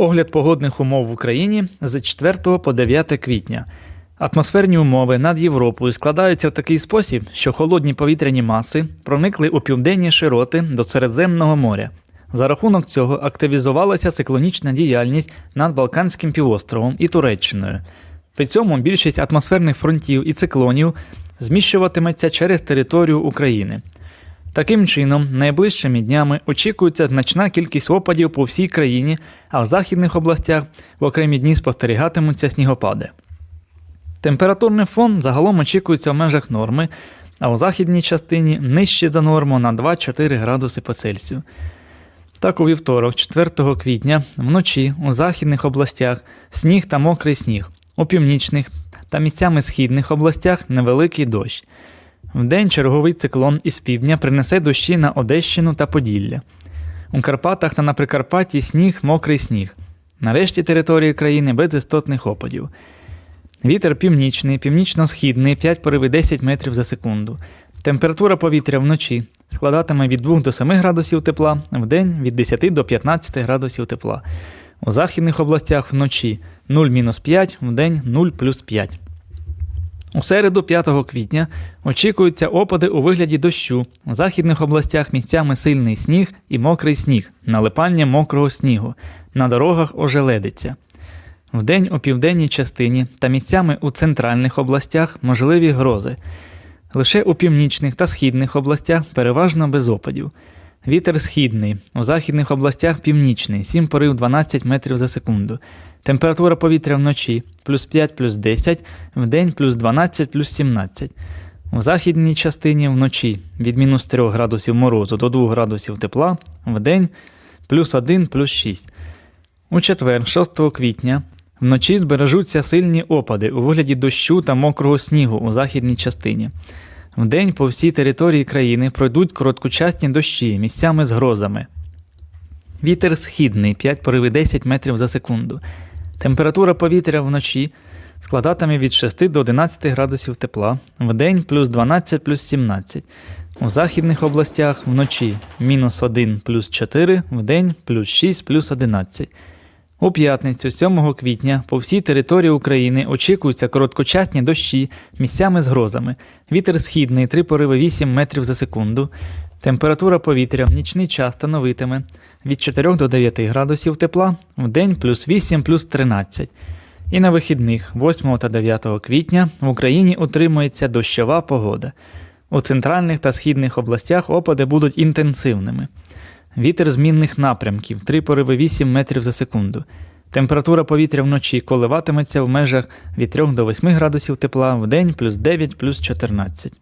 Огляд погодних умов в Україні з 4 по 9 квітня. Атмосферні умови над Європою складаються в такий спосіб, що холодні повітряні маси проникли у південні широти до Середземного моря. За рахунок цього активізувалася циклонічна діяльність над Балканським півостровом і Туреччиною. При цьому більшість атмосферних фронтів і циклонів зміщуватиметься через територію України. Таким чином, найближчими днями очікується значна кількість опадів по всій країні, а в західних областях в окремі дні спостерігатимуться снігопади. Температурний фон загалом очікується в межах норми, а у західній частині нижче за норму на 2-4 градуси по Цельсію. Так, у вівторок, 4 квітня, вночі у західних областях сніг та мокрий сніг, у північних та місцями східних областях невеликий дощ. Вдень черговий циклон із півдня принесе дощі на Одещину та Поділля. У Карпатах та на Прикарпатті сніг, мокрий сніг. Нарешті території країни без істотних опадів. Вітер північний, північно-східний 5 пориви 10 метрів за секунду. Температура повітря вночі складатиме від 2 до 7 градусів тепла, вдень від 10 до 15 градусів тепла. У західних областях вночі 0-5, вдень 0 плюс 5. У середу 5 квітня очікуються опади у вигляді дощу. У західних областях місцями сильний сніг і мокрий сніг, налипання мокрого снігу. На дорогах ожеледиться. Вдень у південній частині та місцями у центральних областях можливі грози. Лише у північних та східних областях переважно без опадів. Вітер східний, у західних областях північний, 7 порив 12 метрів за секунду. Температура повітря вночі плюс 5 плюс 10, вдень плюс 12 плюс 17. У західній частині вночі від мінус 3 градусів морозу до 2 градусів тепла, вдень плюс 1 плюс 6. У четвер, 6 квітня, вночі збережуться сильні опади у вигляді дощу та мокрого снігу у західній частині. Вдень по всій території країни пройдуть короткочасні дощі місцями з грозами. Вітер східний 5 пориви 10 метрів за секунду. Температура повітря вночі складатиме від 6 до 11 градусів тепла, вдень плюс 12 плюс 17. У західних областях вночі мінус 1 плюс 4, вдень плюс 6 плюс 11. У п'ятницю, 7 квітня, по всій території України очікуються короткочасні дощі місцями з грозами. Вітер східний 3 пориви 8 метрів за секунду. Температура повітря в нічний час становитиме від 4 до 9 градусів тепла, в день плюс 8 плюс 13. І на вихідних 8 та 9 квітня в Україні утримується дощова погода. У центральних та східних областях опади будуть інтенсивними. Вітер змінних напрямків 3 пориви 8 метрів за секунду. Температура повітря вночі коливатиметься в межах від 3 до 8 градусів тепла, в день плюс 9 плюс 14.